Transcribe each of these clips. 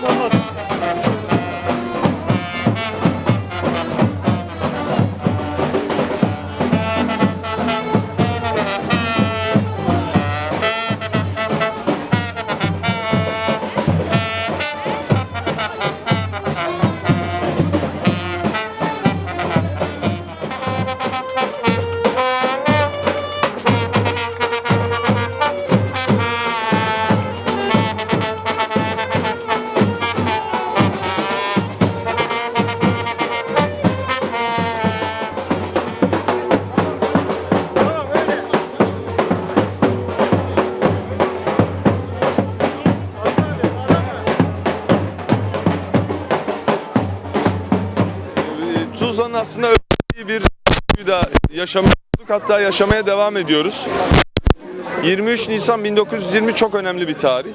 somos aslında öyle bir da yaşamıyorduk. Hatta yaşamaya devam ediyoruz. 23 Nisan 1920 çok önemli bir tarih.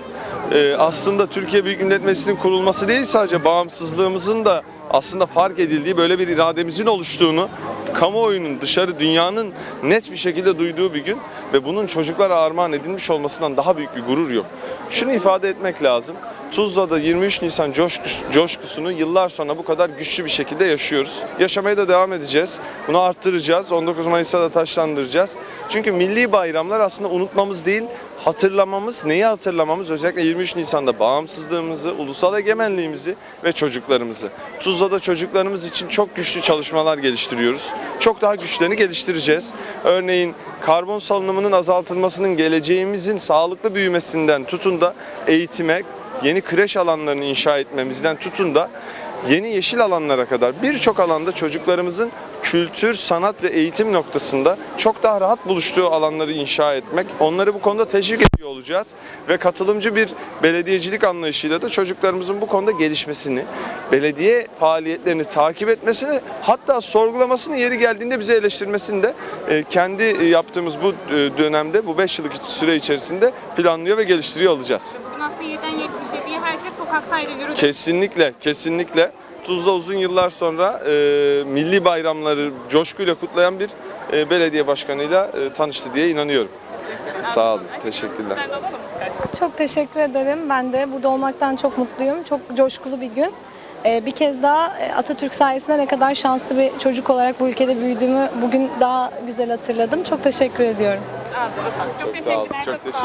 Ee, aslında Türkiye Büyük Millet Meclisi'nin kurulması değil sadece bağımsızlığımızın da aslında fark edildiği böyle bir irademizin oluştuğunu kamuoyunun dışarı dünyanın net bir şekilde duyduğu bir gün ve bunun çocuklara armağan edilmiş olmasından daha büyük bir gurur yok. Şunu ifade etmek lazım. Tuzla'da 23 Nisan coşkus- coşkusunu yıllar sonra bu kadar güçlü bir şekilde yaşıyoruz. Yaşamaya da devam edeceğiz. Bunu arttıracağız. 19 Mayıs'ta da taşlandıracağız. Çünkü milli bayramlar aslında unutmamız değil, hatırlamamız, neyi hatırlamamız? Özellikle 23 Nisan'da bağımsızlığımızı, ulusal egemenliğimizi ve çocuklarımızı. Tuzla'da çocuklarımız için çok güçlü çalışmalar geliştiriyoruz. Çok daha güçlerini geliştireceğiz. Örneğin karbon salınımının azaltılmasının geleceğimizin sağlıklı büyümesinden tutun da eğitime, yeni kreş alanlarını inşa etmemizden tutun da yeni yeşil alanlara kadar birçok alanda çocuklarımızın kültür, sanat ve eğitim noktasında çok daha rahat buluştuğu alanları inşa etmek, onları bu konuda teşvik ediyor olacağız ve katılımcı bir belediyecilik anlayışıyla da çocuklarımızın bu konuda gelişmesini, belediye faaliyetlerini takip etmesini, hatta sorgulamasını yeri geldiğinde bize eleştirmesini de e, kendi e, yaptığımız bu e, dönemde, bu 5 yıllık süre içerisinde planlıyor ve geliştiriyor olacağız. Bugün aslında 7'den 77'ye herkes sokaktaydı yürüdü. Kesinlikle, kesinlikle. Tuzla uzun yıllar sonra e, milli bayramları coşkuyla kutlayan bir e, belediye başkanıyla e, tanıştı diye inanıyorum. Sağ olun, teşekkürler. Çok teşekkür ederim. Ben de burada olmaktan çok mutluyum. Çok coşkulu bir gün. Ee, bir kez daha e, Atatürk sayesinde ne kadar şanslı bir çocuk olarak bu ülkede büyüdüğümü bugün daha güzel hatırladım. Çok teşekkür ediyorum. Çok Sağ olun, teşekkürler. çok olun.